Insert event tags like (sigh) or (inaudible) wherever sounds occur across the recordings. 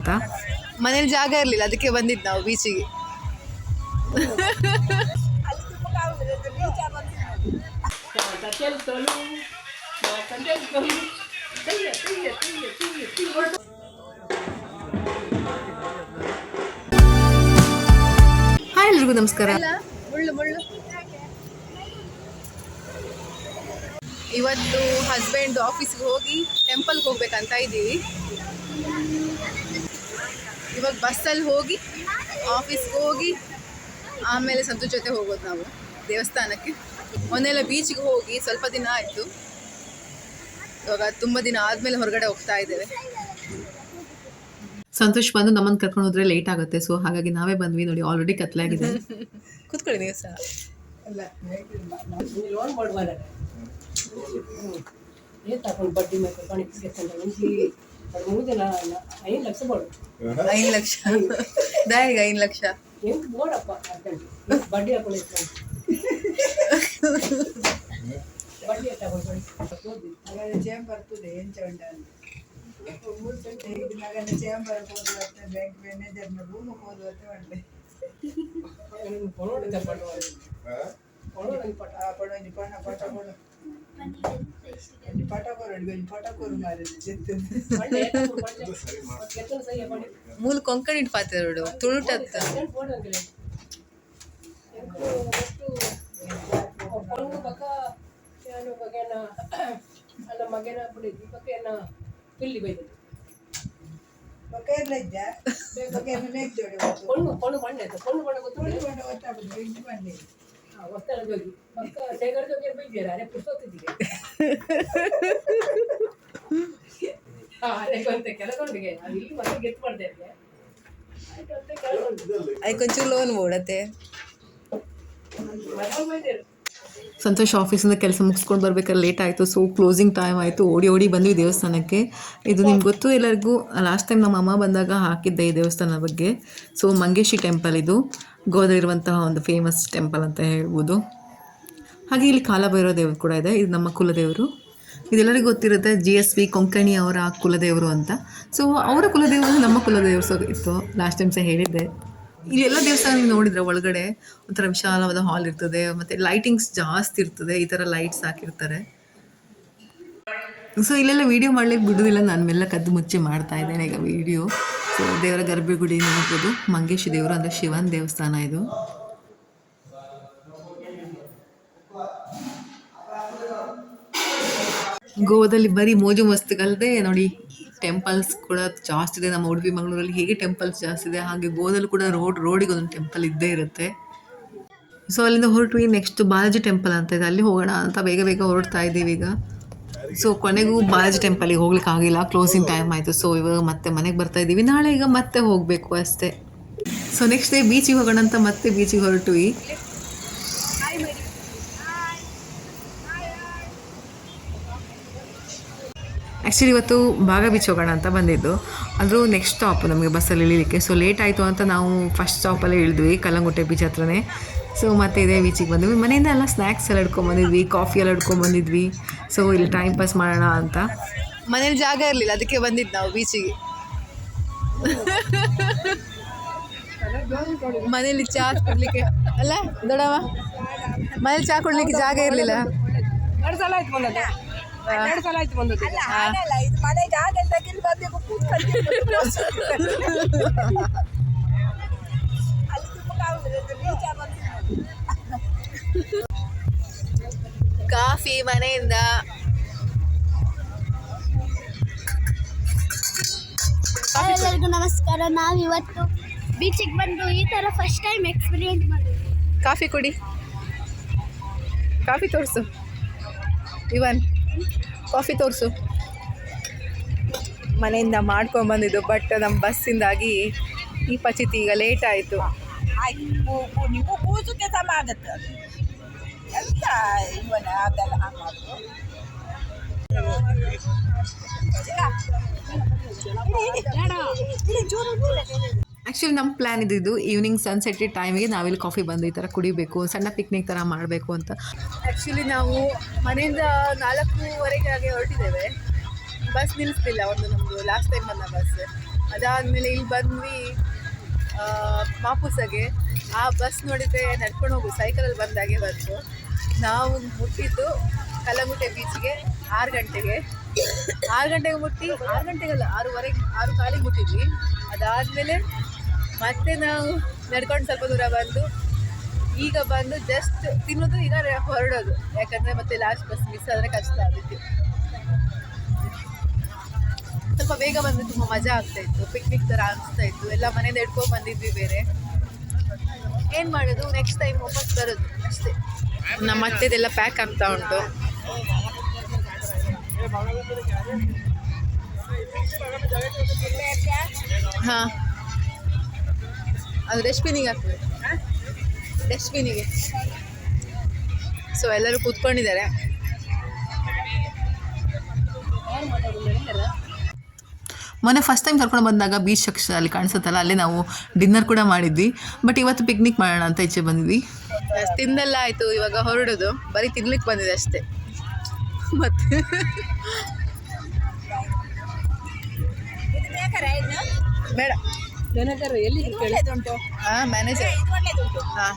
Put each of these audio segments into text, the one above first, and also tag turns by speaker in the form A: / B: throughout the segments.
A: ಅಂತ.
B: ಮನೇಲಿ ಜಾಗ ಇರಲಿಲ್ಲ ಅದಕ್ಕೆ ಬಂದಿದ್ದು ನಾವು ಬೀಚಿಗೆ
A: ಹಾಯ್ ಎಲ್ರಿಗೂ ನಮಸ್ಕಾರ.
B: ಇವತ್ತು ಹಸ್ಬೆಂಡ್ ಆಫೀಸ್ಗೆ ಹೋಗಿ ಟೆಂಪಲ್ಗೆ ಹೋಗ್ಬೇಕಂತ ಇದ್ದೀವಿ. ಇವಾಗ ಬಸ್ಸಲ್ಲಿ ಹೋಗಿ ಆಫೀಸ್ಗೆ ಹೋಗಿ ಆಮೇಲೆ ಸಂತು ಜೊತೆ ಹೋಗೋದು ನಾವು ದೇವಸ್ಥಾನಕ್ಕೆ. ಮೊನ್ನೆಲ್ಲ ಬೀಚ್ಗೆ ಹೋಗಿ ಸ್ವಲ್ಪ ದಿನ ಆಯಿತು. ಇವಾಗ ತುಂಬ ದಿನ ಆದಮೇಲೆ ಹೊರಗಡೆ ಹೋಗ್ತಾ ಇದ್ದೇವೆ.
A: ಸಂತೋಷ್ ಬಂದು ನಮ್ಮನ್ನು ಕರ್ಕೊಂಡು ಹೋದ್ರೆ ಲೇಟ್ ಆಗುತ್ತೆ ಸೊ ಹಾಗಾಗಿ ನಾವೇ ಬಂದ್ವಿ ನೋಡಿ ಆಲ್ರೆಡಿ ಕತ್ಲಾಗಿದೆ. (laughs)
B: ಕೂತ್ಕೊಳ್ಳಿ ನೀವು ಸಹ.
C: ತಗೊಂಡು ಬಡ್ಡಿ ಮುಂಚೆ ಐದು ಲಕ್ಷ ಬೋಡು
B: ಐದು ಲಕ್ಷ? ದಾಯಿಗೆ ಐದು ಲಕ್ಷ?
C: ಹೆಂಗ್ ಬೋಡಪ್ಪ ಅರ್ಜೆಂಟ್. ಬಡ್ಡಿ ಇಟ್ಕೊಂಡು ಬಡ್ಡಿ
D: ನಗರ ಚೇಂಬರ್ ತುದೆ ಎಂಚ ಉಂಟು ಇದು ನಗರ ಚೇಂಬರ್ ಹೋದು ಮತ್ತೆ ಬ್ಯಾಂಕ್ ಮ್ಯಾನೇಜರ್ ರೂಮ್ ಹೋದ್ರೆ ಅಂತ ಉಂಟು
C: ಕೊಡೋಡಿದ್ದ ಪಟ್ಟು ಕೊಡೋಡಿ ಪಟ್ಟ
D: ಆ ಕೊಡು ಒಂಜಿ ಪಣ ಪಟ ಕೊಡು. ಪಟ ಕೊರು
B: ಮೂಲ ಕೊಂಕಣಿ ಪಾತ್ರೋಡು ತುಳುಟತ್ತ.
C: ಮಗನ ಹೊಸ್ತಾಳ ಜೋಗಿ. ಮಕ್ಕ ಜೋಗಿ ಅರೆ
B: ಲೋನ್ ಓಡತ್ತೆ
A: ಸಂತೋಷ್ ಆಫೀಸಿಂದ ಕೆಲಸ ಮುಗಿಸ್ಕೊಂಡು ಬರ್ಬೇಕಾದ್ರೆ ಲೇಟ್ ಆಯಿತು ಸೊ ಕ್ಲೋಸಿಂಗ್ ಟೈಮ್ ಆಯಿತು. ಓಡಿ ಓಡಿ ಬಂದ್ವಿ ದೇವಸ್ಥಾನಕ್ಕೆ. ಇದು ನಿಮ್ಗೆ ಗೊತ್ತು ಎಲ್ಲರಿಗೂ ಲಾಸ್ಟ್ ಟೈಮ್ ನಮ್ಮ ಅಮ್ಮ ಬಂದಾಗ ಹಾಕಿದ್ದೆ ಈ ದೇವಸ್ಥಾನ ಬಗ್ಗೆ. ಸೊ ಮಂಗೇಶಿ ಟೆಂಪಲ್ ಇದು. ಗೋದಲ್ಲಿರುವಂತಹ ಒಂದು ಫೇಮಸ್ ಟೆಂಪಲ್ ಅಂತ ಹೇಳ್ಬೋದು. ಹಾಗೆ ಇಲ್ಲಿ ಕಾಲಭೈರವ ದೇವರು ಕೂಡ ಇದೆ. ಇದು ನಮ್ಮ ಕುಲದೇವರು. ಇದೆಲ್ಲರಿಗೂ ಗೊತ್ತಿರುತ್ತೆ ಜಿ ಎಸ್ ವಿ ಕೊಂಕಣಿ ಅವರ ಕುಲದೇವರು ಅಂತ. ಸೊ ಅವರ ಕುಲದೇವರು ನಮ್ಮ ಕುಲದೇವರು. ಸಹ ಇತ್ತು. ಲಾಸ್ಟ್ ಟೈಮ್ ಸಹ ಹೇಳಿದ್ದೆ. ಇಲ್ಲಿ ಎಲ್ಲ ದೇವಸ್ಥಾನ ನೀವು ನೋಡಿದ್ರೆ ಒಳಗಡೆ ಒಂಥರ ವಿಶಾಲವಾದ ಹಾಲ್ ಇರ್ತದೆ. ಮತ್ತು ಲೈಟಿಂಗ್ಸ್ ಜಾಸ್ತಿ ಇರ್ತದೆ. ಈ ಥರ ಲೈಟ್ಸ್ ಹಾಕಿರ್ತಾರೆ. ಸೊ ಇಲ್ಲೆಲ್ಲ ವೀಡಿಯೋ ಮಾಡ್ಲಿಕ್ಕೆ ಬಿಡುವುದಿಲ್ಲ ನಾನು ಮೆಲ್ಲ ಕದ್ದು ಮುಚ್ಚಿ ಮಾಡ್ತಾ ಇದ್ದೇನೆ ಈಗ ವೀಡಿಯೋ ಸೊ, ದೇವರ ಗರ್ಭಗುಡಿ ನೋಡ್ಬೋದು ಮಂಗೇಶಿ ದೇವರು ಅಂದರೆ ಶಿವನ್ ದೇವಸ್ಥಾನ ಇದು. ಗೋವಾದಲ್ಲಿ ಬರೀ ಮೋಜು ಮಸ್ತ್ಗಲ್ಲದೆ ನೋಡಿ ಟೆಂಪಲ್ಸ್ ಕೂಡ ಜಾಸ್ತಿ ಇದೆ. ನಮ್ಮ ಉಡುಪಿ, ಮಂಗಳೂರಲ್ಲಿ ಹೇಗೆ ಟೆಂಪಲ್ಸ್ ಜಾಸ್ತಿ ಇದೆ, ಹಾಗೆ ಗೋವಾದಲ್ಲಿ ಕೂಡ ರೋಡ್, ರೋಡಿಗೆ ಒಂದೊಂದು ಟೆಂಪಲ್ ಇದ್ದೇ ಇರುತ್ತೆ. ಸೊ ಅಲ್ಲಿಂದ ಹೊರಟ್ವಿ ನೆಕ್ಸ್ಟ್ ಬಾಲಾಜಿ ಟೆಂಪಲ್ ಅಂತ ಇದೆ. ಅಲ್ಲಿ ಹೋಗೋಣ ಅಂತ ಬೇಗ ಬೇಗ ಹೊರಡ್ತಾ ಇದ್ದೀವಿ ಈಗ. ಸೊ ಕೊನೆಗೂ ಬಾಲಾಜಿ ಟೆಂಪಲಿಗೆ ಹೋಗ್ಲಿಕ್ಕೆ ಆಗಿಲ್ಲ. ಕ್ಲೋಸಿಂಗ್ ಟೈಮ್ ಆಯಿತು. ಸೊ ಇವಾಗ ಮತ್ತೆ ಮನೆಗೆ ಬರ್ತಾ ಇದ್ದೀವಿ. ನಾಳೆ ಈಗ ಮತ್ತೆ ಹೋಗಬೇಕು ಅಷ್ಟೇ. ಸೊ ನೆಕ್ಸ್ಟ್ ಡೇ ಬೀಚಿಗೆ ಹೋಗೋಣ ಅಂತ ಮತ್ತೆ ಬೀಚಿಗೆ ಹೊರಟ್ವಿ ಆ್ಯಕ್ಚುಲಿ ಇವತ್ತು ಭಾಗ ಬೀಚ್ ಹೋಗೋಣ ಅಂತ ಬಂದಿದ್ದು. ಅಂದರೂ ನೆಕ್ಸ್ಟ್ ಸ್ಟಾಪ್ ನಮಗೆ ಬಸ್ಸಲ್ಲಿ ಇಳಿಲಿಕ್ಕೆ. ಸೊ ಲೇಟ್ ಆಯಿತು ಅಂತ ನಾವು ಫಸ್ಟ್ ಸ್ಟಾಪಲ್ಲೇ ಇಳಿದ್ವಿ ಕಲ್ಲಂಗುಟ್ಟೆ ಬೀಚ್ ಹತ್ರನೇ. ಸೊ ಮತ್ತೆ ಇದೇ ಬೀಚಿಗೆ ಬಂದ್ವಿ. ಮನೆಯಿಂದ ಎಲ್ಲ ಸ್ನ್ಯಾಕ್ಸ್ ಎಲ್ಲ ಹಿಡ್ಕೊಂಬಂದಿದ್ವಿ ಕಾಫಿ ಎಲ್ಲ ಹಿಡ್ಕೊಂಬಂದಿದ್ವಿ ಸೊ ಇಲ್ಲಿ ಟೈಮ್ ಪಾಸ್ ಮಾಡೋಣ ಅಂತ.
B: ಮನೇಲಿ ಜಾಗ ಇರಲಿಲ್ಲ ಅದಕ್ಕೆ ಬಂದಿದ್ದು ನಾವು ಬೀಚಿಗೆ ಮನೇಲಿ ಚಾ ಕೊಡ್ಲಿಕ್ಕೆ ಅಲ್ಲ ದೊಡವ ಮನೇಲಿ ಚಾ ಕೊಡ್ಲಿಕ್ಕೆ ಜಾಗ ಇರಲಿಲ್ಲ. ಕಾಫಿ ಮನೆಯಿಂದ.
E: ಎಲ್ಲರಿಗೂ ನಮಸ್ಕಾರ. ನಾವು ಇವತ್ತು ಬೀಚಿಗೆ ಬಂದು ಈ ಥರ ಫಸ್ಟ್ ಟೈಮ್ ಎಕ್ಸ್ಪೀರಿಯನ್ಸ್ ಮಾಡಿ
B: ಕಾಫಿ ಕುಡಿ. ಕಾಫಿ ತೋರಿಸು. ಇವನ್ ಕಾಫಿ ತೋರಿಸು. ಮನೆಯಿಂದ ಮಾಡ್ಕೊಂಬಂದಿದ್ದು ಬಟ್ ನಮ್ಮ ಬಸ್ಸಿಂದಾಗಿ ಈ ಪಚಿತಿ ಈಗ ಲೇಟ್ ಆಯಿತು.
D: ಆಯ್ತು ನೀವು ಕೂಸುಕ್ಕೆ ಸಮ ಆಗತ್ತೆ ಎಂತ ಇವನ ಅದೆಲ್ಲ ಮಾಡೋದು
A: ಆ್ಯಕ್ಚುಲಿ ನಮ್ಮ ಪ್ಲ್ಯಾನ್ ಇದ್ದಿದ್ದು ಈವ್ನಿಂಗ್ ಸನ್ಸೆಟ್ ಟೈಮಿಗೆ ನಾವಿಲ್ಲಿ ಕಾಫಿ ಬಂದು ಈ ಥರ ಕುಡಿಬೇಕು ಸಣ್ಣ ಪಿಕ್ನಿಕ್ ಥರ ಮಾಡಬೇಕು ಅಂತ.
B: ಆ್ಯಕ್ಚುಲಿ ನಾವು ಮನೆಯಿಂದ ನಾಲ್ಕೂವರೆಗೆ ಹಾಗೆ ಹೊರಟಿದ್ದೇವೆ. ಬಸ್ ನಿಲ್ಲಿಸ್ತಿಲ್ಲ ಒಂದು ನಮ್ಮದು ಲಾಸ್ಟ್ ಟೈಮ್ ಬಂದ ಬಸ್ ಅದಾದಮೇಲೆ ಇಲ್ಲಿ ಬಂದ್ವಿ ಆ, ಮಾಪುಸಗೆ. ಆ ಬಸ್ ನೋಡಿದರೆ ನಡ್ಕೊಂಡು ಹೋಗು ಸೈಕಲಲ್ಲಿ ಬಂದಾಗೆ ಬಂತು ನಾವು ಮುಟ್ಟಿದ್ದು ಕಲ್ಲಂಗುಟ್ಟೆ ಬೀಚ್ಗೆ ಆರು ಗಂಟೆಗೆ. ಆರು ಗಂಟೆಗೆ ಮುಟ್ಟಿ, ಆರು ಗಂಟೆಗಲ್ಲ ಆರೂವರೆಗೆ ಆರು ಕಾಲಿಗೆ ಮುಟ್ಟಿದ್ವಿ. ಅದಾದಮೇಲೆ ಮತ್ತೆ ನಾವು ನಡ್ಕೊಂಡು ಸ್ವಲ್ಪ ದೂರ ಬಂದು, ಈಗ ಬಂದು ಜಸ್ಟ್ ತಿನ್ನೋದು ಈಗ ಹೊರಡೋದು. ಯಾಕಂದರೆ ಮತ್ತೆ ಲಾಸ್ಟ್ ಬಸ್ ಮಿಸ್ ಆದರೆ ಕಷ್ಟ ಆಗುತ್ತೆ. ಸ್ವಲ್ಪ ಬೇಗ ಬಂದರೆ ತುಂಬ ಮಜಾ ಆಗ್ತಾಯಿತ್ತು ಪಿಕ್ನಿಕ್ ಥರ ಅನಿಸ್ತಾ ಇತ್ತು. ಎಲ್ಲ ಮನೆಯಿಂದ ಹಿಡ್ಕೊಂಡು ಬಂದಿದ್ವಿ ಬೇರೆ. ಏನು ಮಾಡೋದು? ನೆಕ್ಸ್ಟ್ ಟೈಮ್ ವಾಪಸ್ ಬರೋದು. ಅಷ್ಟೇ. ನಮ್ಮ ಅತ್ತೆದೆಲ್ಲ ಪ್ಯಾಕ್ ಆಗ್ತಾ ಉಂಟು. ಹಾಂ. ಅದು ಡಸ್ಟ್ಬಿನಿಗೆ ಹಾಕ್ಬೇಕು. ಡಸ್ಟ್ಬಿನಿಗೆ ಸೊ ಎಲ್ಲರೂ ಕೂತ್ಕೊಂಡಿದ್ದಾರೆ.
A: ಮೊನ್ನೆ ಫಸ್ಟ್ ಟೈಮ್ ಕರ್ಕೊಂಡು ಬಂದಾಗ ಬೀಚ್ ಸೆಕ್ಷನ್ ಅಲ್ಲಿ ಕಾಣಿಸುತ್ತಲ್ಲ ಅಲ್ಲಿ ನಾವು ಡಿನ್ನರ್ ಕೂಡ ಮಾಡಿದ್ವಿ. ಬಟ್ ಇವತ್ತು ಪಿಕ್ನಿಕ್ ಮಾಡೋಣ ಅಂತ ಈಚೆ ಬಂದ್ವಿ
B: ಅಷ್ಟ್ ತಿಂದೆಲ್ಲ ಆಯಿತು ಇವಾಗ ಹೊರಡೋದು. ಬರೀ ತಿನ್ಲಿಕ್ಕೆ ಬಂದಿದೆ ಅಷ್ಟೇ. ಮತ್ತೆ? ಬೇಡ.
C: ಮ್ಯಾನೇಜರ್ ಎಲ್ಲಿ
B: ಹಾಂ ಮ್ಯಾನೇಜರ್ ಹಾಂ.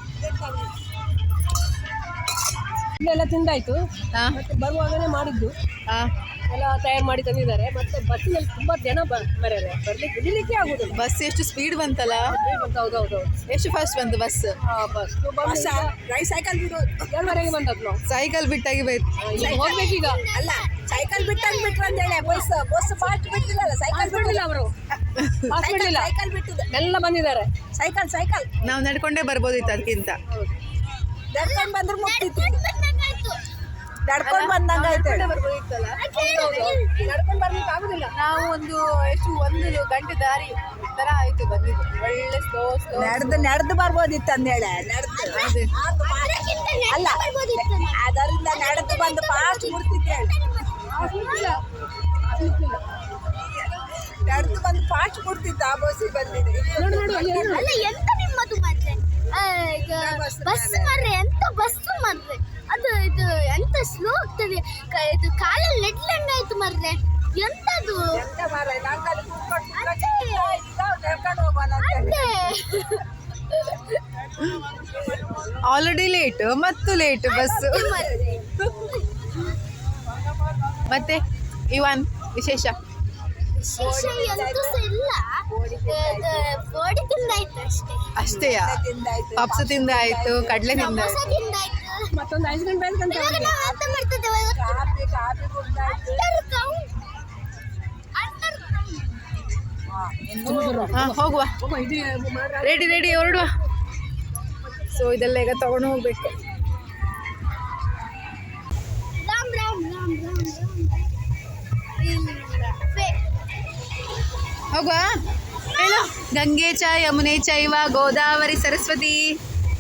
C: ಎಲ್ಲ ತಿಂದಾಯ್ತು.
B: ಹಾಂ.
C: ಮತ್ತೆ ಬರುವಾಗನೇ ಮಾಡಿದ್ದು.
B: ಹಾಂ.
C: ಎಲ್ಲ ತಯಾರು ಮಾಡಿ ತಂದಿದ್ದಾರೆ. ಮತ್ತೆ ಬಸ್ಸಿನಲ್ಲಿ ತುಂಬಾ ಜನ ಬರ್ಯಾರೆ ಬರ್ಲಿಕ್ಕೆ ಬಿಡಲಿಕ್ಕೆ ಆಗುದಿಲ್ಲ.
B: ಬಸ್ ಎಷ್ಟು ಸ್ಪೀಡ್ ಬಂತಲ್ಲ?
C: ಹೌದು ಹೌದು
B: ಎಷ್ಟು ಫಾಸ್ಟ್ ಬಂತು ಬಸ್
C: ಬಸ್
D: ಸೈಕಲ್ ಬಿಡು.
C: ಏಳುವರೆಗೆ ಬಂದದ್ದು ನಾವು
B: ಸೈಕಲ್ ಬಿಟ್ಟಾಗಿ ಬೇಕು
C: ಈಗ ಹೋಗ್ಬೇಕೀಗ.
D: ಅಲ್ಲ ಸೈಕಲ್ ಬಿಟ್ಟಾಗಿ ಬಿಟ್ರು ಅಂತೇಳಿ ಬಸ್ ಬಸ್ ಫಾಸ್ಟ್ ಬಿಟ್ಟಿಲ್ಲ ಸೈಕಲ್
C: ಬಿಡಲಿಲ್ಲ ಅವರು.
D: ಸೈಕಲ್ ಬಿಟ್ಟು
C: ಎಲ್ಲ ಬಂದಿದ್ದಾರೆ
D: ಸೈಕಲ್ ಸೈಕಲ್
B: ನಾವು ನಡ್ಕೊಂಡೇ ಬರ್ಬೋದಿತ್ತು ಅದಕ್ಕಿಂತ
D: ನಡ್ಕೊಂಡು ಬಂದ್ರೆ ಮುಟ್ಟಿತ್ತು. ನಡ್ಕೊಂಡ್ ಬಂದಂಗ ಆಯ್ತು
C: ನಡ್ಕೊಂಡು ಬರ್ಲಿಕ್ಕೆ ಆಗುದಿಲ್ಲ.
B: ನಾವು ಒಂದು ಎಷ್ಟು ಒಂದು ಗಂಟೆ ದಾರಿ ತರ ಆಯ್ತು ಬಂದಿದ್ದು. ಒಳ್ಳೆ ಸ್ಲೋ ಸ್ಲೋ
D: ನಡೆದು ನಡೆದು ಬರ್ಬೋದಿತ್ತು ಅಂದೇಳೆ ನಡೆದು. ಅಲ್ಲ. ಅದರಿಂದ ನಡೆದು ಬಂದು ಫಾಸ್ಟ್ ಮುಡ್ತಿದ್ದೆ ನಡೆದು ಬಂದು ಫಾಸ್ಟ್ ಮುಡ್ತಿದ್ದ ಆ ಬಸ್ಸಿಗೆ ಬಂದಿದೆ
C: ಅಲ್ಲಿ
E: ಎಂತ ನಿಮ್ಮದು ಬಸ್ ಮಾರ್ರೆ ಎಂತ ಬಸ್ ಮಾರ್ರೆ? ಅದು ಇದು ಎಂತ ಸ್ಲೋ ಆಗ್ತದೆ. ಕ- ಇದು ಕಾಲಲ್ಲಿ ನೆಡ್ಲೆಂಡ್ ಆಯ್ತು ಮರ್ರೆ. ಎಂತದು?
D: ಎಂತ ಮಾರ್ರೆ, ನಂಗ್ ಅಲ್ಲಿ ಕೂತ್ಕೊಂಡು ಕೂತ್ಕೊಂಡು ಈಗ ನಡ್ಕೊಂಡು ಹೋಗೋಣ ಅಂತ ಹೇಳಿ.
B: ಅದೇ. ಆಲ್ರೆಡಿ ಲೇಟ್ ಮತ್ತು ಲೇಟ್ ಬಸ್
E: ಮಾರ್ರೆ.
B: ಮತ್ತೆ ಇವನ್ ವಿಶೇಷ?
E: ವಿಶೇಷ ಎಂತೂ ಸಹ ಇಲ್ಲ. ಇದು ಬೋಡಿ ತಿಂದಾಯ್ತು ಅಷ್ಟೇ.
B: ಅಷ್ಟೇಯಾ?
D: ತಿಂದಾಯ್ತು
B: ಪಪ್ಸ್ ತಿಂದಾಯ್ತು ಕಡಲೆ
E: ಸಮೋಸ
B: ತಿಂದಾಯ್ತು
C: ಮತ್ತೊಂದು ಐದು ಗಂಟೆ ಬೇಕಂತ
E: ಇವಾಗ ನಾವು ಎಂತ ಮಾಡ್ತಿದ್ದೇವೆ
D: ಕಾಫಿ
B: ಹೋಗುವ. ರೆಡಿ ರೆಡಿ ಹೊರಡುವ. ಸೊ ಇದೆಲ್ಲ ಈಗ ತಗೊಂಡು ಹೋಗ್ಬೇಕು. ಹೋಗುವ. ಹೇಳು. ಗಂಗೆ ಚ ಯಮುನೆ ಚೈವ ಗೋದಾವರಿ ಸರಸ್ವತಿ.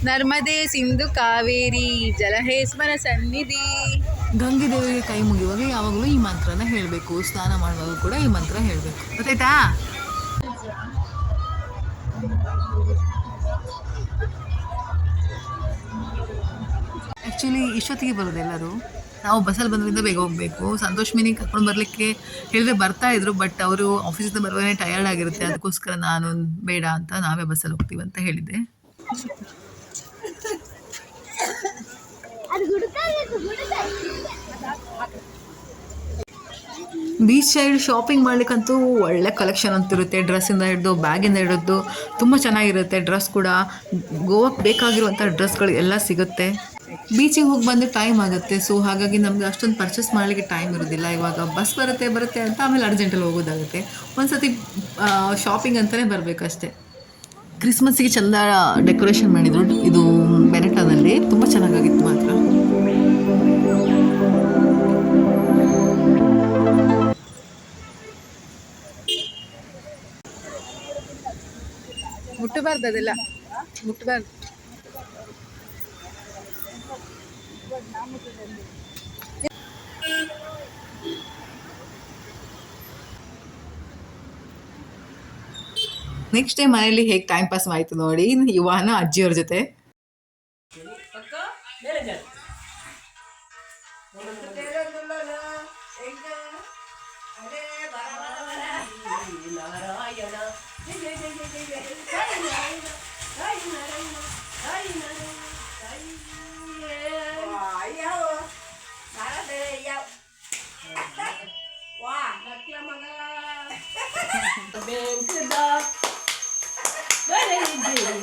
B: ನರ್ಮದೆ ಸಿಂಧು ಕಾವೇರಿ ಜಲಹೇಸ್ಮರ ಸನ್ನಿಧಿ.
A: ಗಂಗೆ ದೇವರಿಗೆ ಕೈ ಮುಗಿಯುವಾಗ ಯಾವಾಗಲೂ ಈ ಮಂತ್ರನ ಹೇಳಬೇಕು, ಸ್ನಾನ ಮಾಡುವಾಗ ಕೂಡ ಈ ಮಂತ್ರ ಹೇಳಬೇಕು. ಗೊತ್ತಾಯ್ತಾ? ಆ್ಯಕ್ಚುಲಿ ಇಷ್ಟೊತ್ತಿಗೆ ಬರೋದು ಎಲ್ಲರೂ. ನಾವು ಬಸ್ಸಲ್ಲಿ ಬಂದ್ರಿಂದ ಬೇಗ ಹೋಗಬೇಕು. ಸಂತೋಷ್ ಮಿನಿ ಕರ್ಕೊಂಡು ಬರಲಿಕ್ಕೆ ಹೇಳಿದ್ರೆ ಬರ್ತಾ ಇದ್ರು ಬಟ್ ಅವರು ಆಫೀಸಿಂದ ಬರುವಾಗಲೇ ಟಯರ್ಡ್ ಆಗಿರುತ್ತೆ. ಅದಕ್ಕೋಸ್ಕರ ನಾನು ಬೇಡ ಅಂತ ನಾವೇ ಬಸ್ಸಲ್ಲಿ ಹೋಗ್ತೀವಿ ಅಂತ ಹೇಳಿದ್ದೆ. ಬೀಚ್ ಸೈಡ್ ಶಾಪಿಂಗ್ ಮಾಡ್ಲಿಕ್ಕಂತೂ ಒಳ್ಳೆ ಕಲೆಕ್ಷನ್ ಅಂತಿರುತ್ತೆ ಡ್ರೆಸ್ಸಿಂದ ಹಿಡಿದು ಬ್ಯಾಗಿಂದ ಹಿಡಿದು ತುಂಬ ಚೆನ್ನಾಗಿರುತ್ತೆ. ಡ್ರೆಸ್ ಕೂಡ ಗೋವಾಕ್ಕೆ ಬೇಕಾಗಿರುವಂಥ ಡ್ರೆಸ್ಗಳು ಎಲ್ಲ ಸಿಗುತ್ತೆ. ಬೀಚಿಗೆ ಹೋಗಿ ಬಂದು ಟೈಮ್ ಆಗುತ್ತೆ. ಸೊ ಹಾಗಾಗಿ ನಮಗೆ ಅಷ್ಟೊಂದು ಪರ್ಚೇಸ್ ಮಾಡಲಿಕ್ಕೆ ಟೈಮ್ ಇರೋದಿಲ್ಲ. ಇವಾಗ ಬಸ್ ಬರುತ್ತೆ ಬರುತ್ತೆ ಅಂತ ಆಮೇಲೆ ಅರ್ಜೆಂಟಲ್ಲಿ ಹೋಗೋದಾಗುತ್ತೆ. ಒಂದು ಸತಿ ಶಾಪಿಂಗ್ ಅಂತಲೇ ಬರಬೇಕಷ್ಟೆ. ಕ್ರಿಸ್ಮಸ್ಸಿಗೆ ಚೆಂದ ಡೆಕೋರೇಷನ್ ಮಾಡಿದರು. ಇದು ಬೆನೆಟಾದಲ್ಲಿ ತುಂಬ ಚೆನ್ನಾಗಾಗಿತ್ತು ಮಾತ್ರ.
B: ಮುಟ್ಟಬಾರ್ದು ಅದೆಲ್ಲ ಮುಟ್ಟಬಾರ್ದು
A: ನೆಕ್ಸ್ಟ್ ಟೈಮ್ ಮನೇಲಿ ಹೇಗೆ ಟೈಮ್ ಪಾಸ್ ಆಯಿತು ನೋಡಿ ಯುವಾನ ಅಜ್ಜಿಯವ್ರ ಜೊತೆ.
C: Ben kıza böyle gidiyor.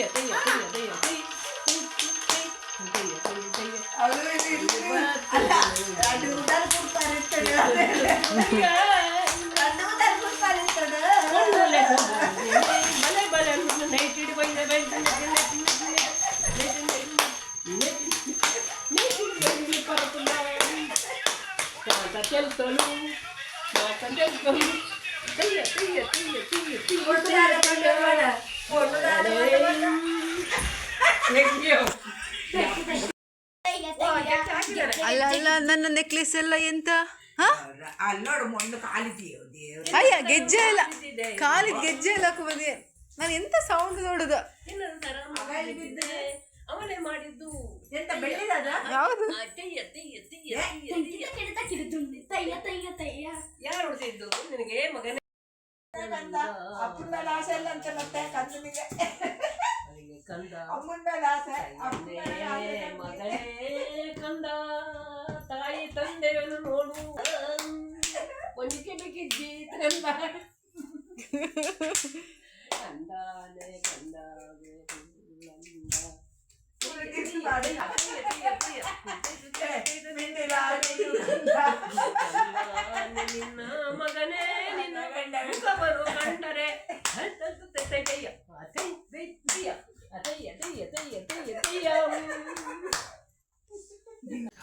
C: Yeah, yeah,
D: yeah. ಅಲ್ಲ
B: ಅಲ್ಲ ನನ್ನ ನೆಕ್ಲೆಸ್ ಎಲ್ಲ ಎಂತ? ಅಯ್ಯ ಗೆಜ್ಜೆ ಇಲ್ಲ ಕಾಲಿ ಗೆಜ್ಜೆ ಇಲ್ಲ ಕುಮದಿ ನಾನು ಎಂತ ಸೌಂಡ್ ನೋಡುದು?
C: ಅವನೇ ಮಾಡಿದ್ದು
D: ಎಂತ
C: ತಯ್ಯ. ತಯ್ಯ ನಿನಗೆ ಮಗನೇ.
D: ಅಂತ ಮತ್ತೆ
C: ಕಂದ.
D: ಅಮ್ಮನ ಮೇಲೆ ಆಸೆ
C: ಮಗನೇ ಕಂದ. ತಂದೆಯನ್ನು ನೋಡು ಒಂದಿಕೆ ಬೇಕೆ ಜೀತನ ಕಂದಾನೆ
D: ಕಂದಾನೆ
C: ನಿನ್ನ ಮಗನೇ ನಿನ್ನ ಗಂಡ ಕಂಡರೆ ಹತ್ತಯ್ಯ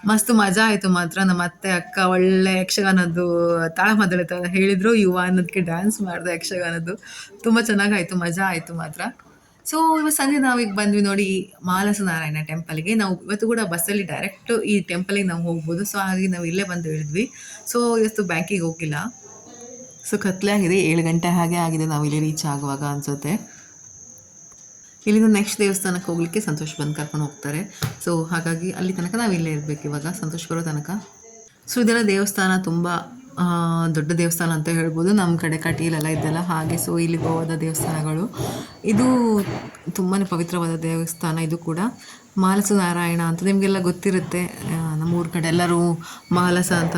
A: ಮಸ್ತ್ ಮಜಾ ಆಯಿತು ಮಾತ್ರ. ನಮ್ಮ ಅತ್ತೆ, ಅಕ್ಕ, ಒಳ್ಳೆ ಯಕ್ಷಗಾನದ್ದು ತಾಳ ಮಾತಾಡ್ತಾ ಹೇಳಿದ್ರು. ಯುವ ಅನ್ನೋದಕ್ಕೆ ಡ್ಯಾನ್ಸ್ ಮಾಡಿದೆ ಯಕ್ಷಗಾನದ್ದು. ತುಂಬ ಚೆನ್ನಾಗಾಯಿತು ಮಜಾ ಆಯಿತು ಮಾತ್ರ. ಸೊ ಇವತ್ತು ಸಂಜೆ ನಾವೀಗ ಬಂದ್ವಿ ನೋಡಿ ಮಾಲಸ ನಾರಾಯಣ ಟೆಂಪಲ್ಗೆ ನಾವು ಇವತ್ತು ಕೂಡ ಬಸ್ಸಲ್ಲಿ ಡೈರೆಕ್ಟ್ ಈ ಟೆಂಪಲಿಗೆ ನಾವು ಹೋಗ್ಬೋದು. ಸೊ ಹಾಗಾಗಿ ನಾವು ಇಲ್ಲೇ ಬಂದು ಹೇಳಿದ್ವಿ. ಸೊ ಇವತ್ತು ಬ್ಯಾಂಕಿಗೆ ಹೋಗಿಲ್ಲ. ಸೊ ಕತ್ಲೆ ಆಗಿದೆ ಏಳು ಗಂಟೆ ಹಾಗೆ ಆಗಿದೆ. ನಾವು ಇಲ್ಲಿ ರೀಚ್ ಆಗುವಾಗ ಅನಿಸುತ್ತೆ. ಇಲ್ಲಿಂದ ನೆಕ್ಸ್ಟ್ ದೇವಸ್ಥಾನಕ್ಕೆ ಹೋಗ್ಲಿಕ್ಕೆ ಸಂತೋಷ್ ಬಂದು ಕರ್ಕೊಂಡು ಹೋಗ್ತಾರೆ. ಸೊ ಹಾಗಾಗಿ ಅಲ್ಲಿ ತನಕ ನಾವು ಇಲ್ಲೇ ಇರಬೇಕು ಇವಾಗ, ಸಂತೋಷ್ ಬರೋ ತನಕ. ಸೊ ಇದೆಲ್ಲ ದೇವಸ್ಥಾನ ತುಂಬ ದೊಡ್ಡ ದೇವಸ್ಥಾನ ಅಂತ ಹೇಳ್ಬೋದು. ನಮ್ಮ ಕಡೆ ಕಟೀಲೆಲ್ಲ ಇದೆಲ್ಲ ಹಾಗೆ ಸೊ ಇಲ್ಲಿ ಗೋವಾದ ದೇವಸ್ಥಾನಗಳು. ಇದು ತುಂಬಾ ಪವಿತ್ರವಾದ ದೇವಸ್ಥಾನ ಇದು ಕೂಡ. ಮಾಲಸ ನಾರಾಯಣ ಅಂತ ನಿಮಗೆಲ್ಲ ಗೊತ್ತಿರುತ್ತೆ. ನಮ್ಮ ಊರ ಕಡೆ ಎಲ್ಲರೂ ಮಾಲಸ ಅಂತ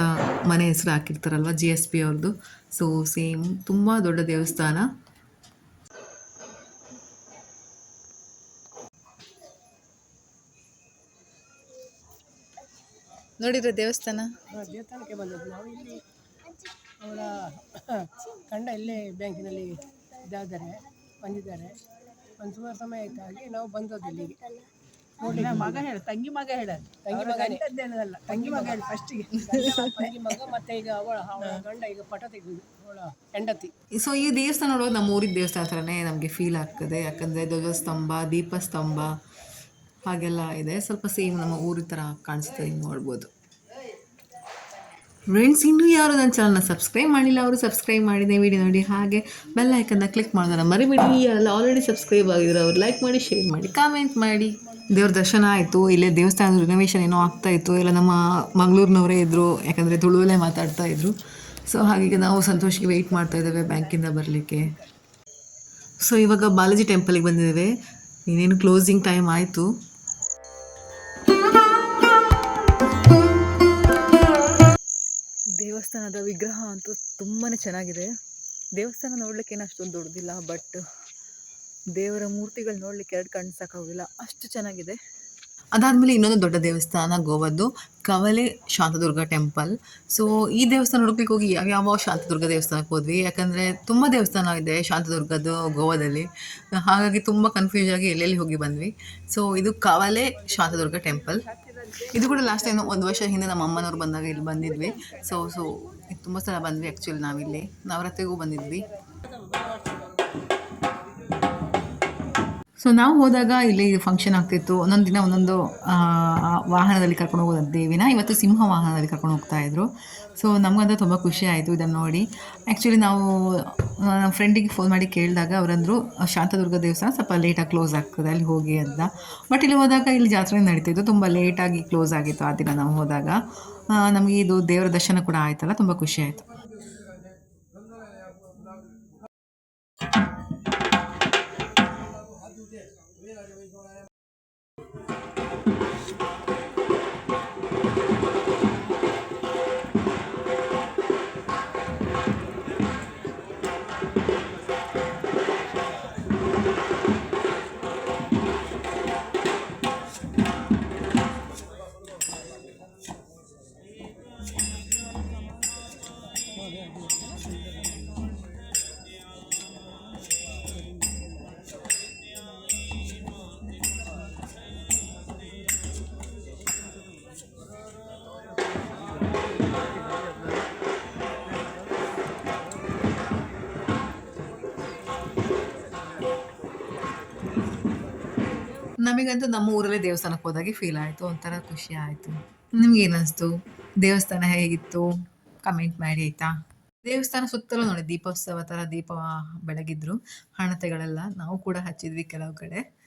A: ಮನೆ ಹೆಸರು ಹಾಕಿರ್ತಾರಲ್ವ ಜಿ ಎಸ್ ಪಿ ಅವ್ರದ್ದು ಸೊ ಸೇಮ್ ತುಂಬ ದೊಡ್ಡ ದೇವಸ್ಥಾನ.
B: ನೋಡಿದ್ರೆ ದೇವಸ್ಥಾನ?
C: ದೇವಸ್ಥಾನಕ್ಕೆ ಬಂದದ್ದು. ನಾವು ಇಲ್ಲಿ ಅವರ ಕಂಡ ಇಲ್ಲೇ ಬ್ಯಾಂಕಿನಲ್ಲಿ ಇದಾದರೆ ಬಂದಿದ್ದಾರೆ. ಒಂದು ಸುಮಾರು ಸಮಯ ಆಯ್ತು ಹಾಗೆ ನಾವು ಬಂದದ್ದು ಇಲ್ಲಿಗೆ. ನೋಡಿ ಮಗ ಹೇಳ ತಂಗಿ ಮಗ ಹೇಳ. ತಂಗಿ ಮಗ ಅಂತದ್ದೇನಲ್ಲ ತಂಗಿ ಮಗ ಹೇಳಿ ಫಸ್ಟಿಗೆ ತಂಗಿ ಮಗ. ಮತ್ತೆ ಈಗ ಅವಳ ಅವಳ ಗಂಡ ಈಗ ಪಟ ತೆಗೆದು ಅವಳ ಹೆಂಡತಿ.
A: ಸೊ ಈ ದೇವಸ್ಥಾನ ನೋಡುವಾಗ ನಮ್ಮ ಊರಿನ ದೇವಸ್ಥಾನ ಹತ್ರನೇ ನಮಗೆ ಫೀಲ್ ಆಗ್ತದೆ. ಯಾಕಂದರೆ ಧ್ವಜಸ್ತಂಭ ದೀಪಸ್ತಂಭ ಹಾಗೆಲ್ಲ ಇದೆ. ಸ್ವಲ್ಪ ಸೇಮ್ ನಮ್ಮ ಊರಿನ ಥರ ಕಾಣಿಸ್ತದೆ ಹಿಂಗೆ ನೋಡ್ಬೋದು. ಫ್ರೆಂಡ್ಸ್ ಇನ್ನೂ ಯಾರು ನನ್ನ ಚಾನಲ್ನ ಸಬ್ಸ್ಕ್ರೈಬ್ ಮಾಡಿಲ್ಲ, ಅವರು ಸಬ್ಸ್ಕ್ರೈಬ್ ಮಾಡಿದೆ ವಿಡಿಯೋ ನೋಡಿ ಹಾಗೆ ಬೆಲ್ ಐಕನ್ನ ಕ್ಲಿಕ್ ಮಾಡೋದನ್ನ ಮರಿಬೇಡಿ. ಯಾರೆಲ್ಲ ಆಲ್ರೆಡಿ ಸಬ್ಸ್ಕ್ರೈಬ್ ಆಗಿದ್ರು, ಅವ್ರು ಲೈಕ್ ಮಾಡಿ ಶೇರ್ ಮಾಡಿ ಕಾಮೆಂಟ್ ಮಾಡಿ. ದೇವ್ರ ದರ್ಶನ ಆಯಿತು. ಇಲ್ಲೇ ದೇವಸ್ಥಾನದ ರಿನೋವೇಷನ್ ಏನೋ ಆಗ್ತಾ ಇತ್ತು. ಎಲ್ಲ ನಮ್ಮ ಮಂಗಳೂರಿನವರೇ ಇದ್ದರು ಯಾಕಂದರೆ ತುಳುವಲ್ಲೇ ಮಾತಾಡ್ತಾ ಇದ್ರು. ಸೊ ಹಾಗೆ ನಾವು ಸಂತೋಷಕ್ಕೆ ವೆಯ್ಟ್ ಮಾಡ್ತಾ ಇದ್ದೇವೆ ಬ್ಯಾಂಕಿಂದ ಬರಲಿಕ್ಕೆ. ಸೊ ಇವಾಗ ಬಾಲಾಜಿ ಟೆಂಪಲಿಗೆ ಬಂದಿದ್ದೇವೆ. ಇನ್ನೇನು ಕ್ಲೋಸಿಂಗ್ ಟೈಮ್ ಆಯಿತು.
B: ದೇವಸ್ಥಾನದ ವಿಗ್ರಹ ಅಂತೂ ತುಂಬಾ ಚೆನ್ನಾಗಿದೆ. ದೇವಸ್ಥಾನ ನೋಡ್ಲಿಕ್ಕೆ ಏನು ಅಷ್ಟೊಂದು ದೊಡ್ಡದಿಲ್ಲ, ಬಟ್ ದೇವರ ಮೂರ್ತಿಗಳು ನೋಡ್ಲಿಕ್ಕೆ ಎರಡು ಕಣ್ಣು ಸಾಕಾಗೋದಿಲ್ಲ. ಅಷ್ಟು ಚೆನ್ನಾಗಿದೆ.
A: ಅದಾದಮೇಲೆ ಇನ್ನೊಂದು ದೊಡ್ಡ ದೇವಸ್ಥಾನ ಗೋವಾದ್ದು, ಕವಲೆ ಶಾಂತದುರ್ಗ ಟೆಂಪಲ್. ಸೊ ಈ ದೇವಸ್ಥಾನ ಹುಡುಕ್ಲಿಕ್ಕೆ ಹೋಗಿ ಯಾವ್ಯಾವ ಶಾಂತದುರ್ಗ ದೇವಸ್ಥಾನಕ್ಕೆ ಹೋದ್ವಿ. ಯಾಕಂದರೆ ತುಂಬ ದೇವಸ್ಥಾನ ಇದೆ ಶಾಂತದುರ್ಗದ್ದು ಗೋವಾದಲ್ಲಿ. ಹಾಗಾಗಿ ತುಂಬ ಕನ್ಫ್ಯೂಸ್ ಆಗಿ ಎಲ್ಲೆಲ್ಲಿ ಹೋಗಿ ಬಂದ್ವಿ. ಸೊ ಇದು ಕವಲೆ ಶಾಂತದುರ್ಗ ಟೆಂಪಲ್. ಇದು ಕೂಡ ಲಾಸ್ಟ್ ಟೈಮ್ ಒಂದು ವರ್ಷ ಹಿಂದೆ ನಮ್ಮ ಅಮ್ಮನವ್ರು ಬಂದಾಗ ಇಲ್ಲಿ ಬಂದಿದ್ವಿ. ಸೊ ಸೊ ತುಂಬ ಸಲ ಬಂದ್ವಿ ಆ್ಯಕ್ಚುಲಿ ನಾವಿಲ್ಲಿ. ನವರಾತ್ರಿಗೂ ಬಂದಿದ್ವಿ. ಸೊ ನಾವು ಹೋದಾಗ ಇಲ್ಲಿ ಫಂಕ್ಷನ್ ಆಗ್ತಿತ್ತು. ಒಂದೊಂದು ದಿನ ಒಂದೊಂದು ವಾಹನದಲ್ಲಿ ಕರ್ಕೊಂಡು ಹೋಗೋದು ದೇವಿನ. ಇವತ್ತು ಸಿಂಹ ವಾಹನದಲ್ಲಿ ಕರ್ಕೊಂಡು ಹೋಗ್ತಾ ಇದ್ರು. ಸೊ ನಮಗಂತ ತುಂಬ ಖುಷಿ ಆಯಿತು ಇದನ್ನು ನೋಡಿ. ಆ್ಯಕ್ಚುಲಿ ನಾವು ನಮ್ಮ ಫ್ರೆಂಡಿಗೆ ಫೋನ್ ಮಾಡಿ ಕೇಳಿದಾಗ ಅವರಂದರು ಶಾಂತದುರ್ಗ ದೇವಸ್ಥಾನ ಸ್ವಲ್ಪ ಲೇಟಾಗಿ ಕ್ಲೋಸ್ ಆಗ್ತದೆ, ಅಲ್ಲಿ ಹೋಗಿ ಅಂತ. ಬಟ್ ಇಲ್ಲಿ ಹೋದಾಗ ಇಲ್ಲಿ ಜಾತ್ರೆ ನಡೀತಿತ್ತು, ತುಂಬ ಲೇಟಾಗಿ ಕ್ಲೋಸ್ ಆಗಿತ್ತು ಆ ದಿನ ನಾವು ಹೋದಾಗ. ನಮಗೆ ಇದು ದೇವರ ದರ್ಶನ ಕೂಡ ಆಯ್ತಲ್ಲ, ತುಂಬ ಖುಷಿ ಆಯಿತು. ನಮಗಂತೂ ನಮ್ಮ ಊರಲ್ಲೇ ದೇವಸ್ಥಾನಕ್ಕೆ ಹೋದಾಗೆ ಫೀಲ್ ಆಯಿತು, ಒಂಥರ ಖುಷಿ ಆಯಿತು. ನಿಮ್ಗೆ ಏನಿಸ್ತು ದೇವಸ್ಥಾನ ಹೇಗಿತ್ತು? ಕಮೆಂಟ್ ಮಾಡಿ ಆಯಿತಾ? ದೇವಸ್ಥಾನ ಸುತ್ತಲೂ ನೋಡಿ ದೀಪೋತ್ಸವ ಥರ ದೀಪ ಬೆಳಗಿದ್ರು, ಹಣತೆಗಳೆಲ್ಲ ನಾವು ಕೂಡ ಹಚ್ಚಿದ್ವಿ ಕೆಲವು ಕಡೆ.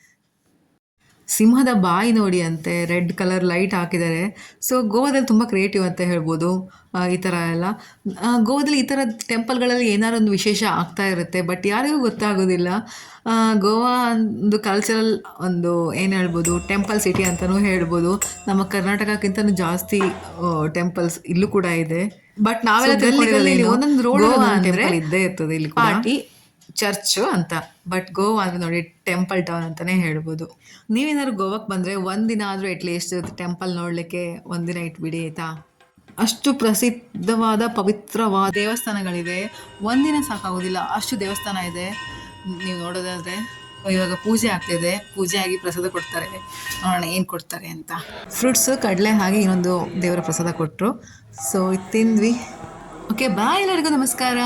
A: ಸಿಂಹದ ಬಾಯಿ ನೋಡಿ ಅಂತೆ ರೆಡ್ ಕಲರ್ ಲೈಟ್ ಹಾಕಿದ್ದಾರೆ. ಸೊ ಗೋವಾದಲ್ಲಿ ತುಂಬ ಕ್ರಿಯೇಟಿವ್ ಅಂತ ಹೇಳ್ಬೋದು ಈ ಥರ ಎಲ್ಲ. ಗೋವಾದಲ್ಲಿ ಈ ಥರ ಟೆಂಪಲ್ಗಳಲ್ಲಿ ಏನಾದ್ರು ಒಂದು ವಿಶೇಷ ಆಗ್ತಾ ಇರುತ್ತೆ ಬಟ್ ಯಾರಿಗೂ ಗೊತ್ತಾಗೋದಿಲ್ಲ. ಗೋವಾ ಒಂದು ಕಲ್ಚರಲ್ ಒಂದು ಏನು ಹೇಳ್ಬೋದು ಟೆಂಪಲ್ ಸಿಟಿ ಅಂತಲೂ ಹೇಳ್ಬೋದು. ನಮ್ಮ ಕರ್ನಾಟಕಕ್ಕಿಂತ ಜಾಸ್ತಿ ಟೆಂಪಲ್ಸ್ ಇಲ್ಲೂ ಕೂಡ ಇದೆ. ಬಟ್ ನಾವೆಲ್ಲ ಒಂದೊಂದು ರೋಡ್ ಇದ್ದೇ ಇರ್ತದೆ ಇಲ್ಲಿ ಪಾರ್ಟಿ ಚರ್ಚು ಅಂತ. ಬಟ್ ಗೋವಾ ಅಂದ್ರೆ ನೋಡಿ ಟೆಂಪಲ್ ಟೌನ್ ಅಂತಾನೆ ಹೇಳ್ಬೋದು. ನೀವೇನಾದ್ರು ಗೋವಾಕ್ಕೆ ಬಂದರೆ ಒಂದಿನ ಆದರೂ ಅಟ್ಲೀಸ್ಟ್ ಟೆಂಪಲ್ ನೋಡಲಿಕ್ಕೆ ಒಂದಿನ ಇಟ್ಬಿಡಿ, ಆಯಿತಾ? ಅಷ್ಟು ಪ್ರಸಿದ್ಧವಾದ, ಪವಿತ್ರವಾದ ದೇವಸ್ಥಾನಗಳಿವೆ ಒಂದಿನ ಸಾಕಾಗೋದಿಲ್ಲ, ಅಷ್ಟು ದೇವಸ್ಥಾನ ಇದೆ. ನೀವು ನೋಡೋದಾದ್ರೆ, ಇವಾಗ ಪೂಜೆ ಆಗ್ತಿದೆ. ಪೂಜೆ ಆಗಿ ಪ್ರಸಾದ ಕೊಡ್ತಾರೆ. ನೋಡೋಣ ಏನು ಕೊಡ್ತಾರೆ ಅಂತ. ಫ್ರೂಟ್ಸ್ ಕಡಲೆ ಹಾಗೆ ಇನ್ನೊಂದು ದೇವರ ಪ್ರಸಾದ ಕೊಟ್ಟರು ಸೊ ತಿಂದ್ವಿ. ಓಕೆ ಬಾಯ್ ಎಲ್ಲರಿಗೂ, ನಮಸ್ಕಾರ.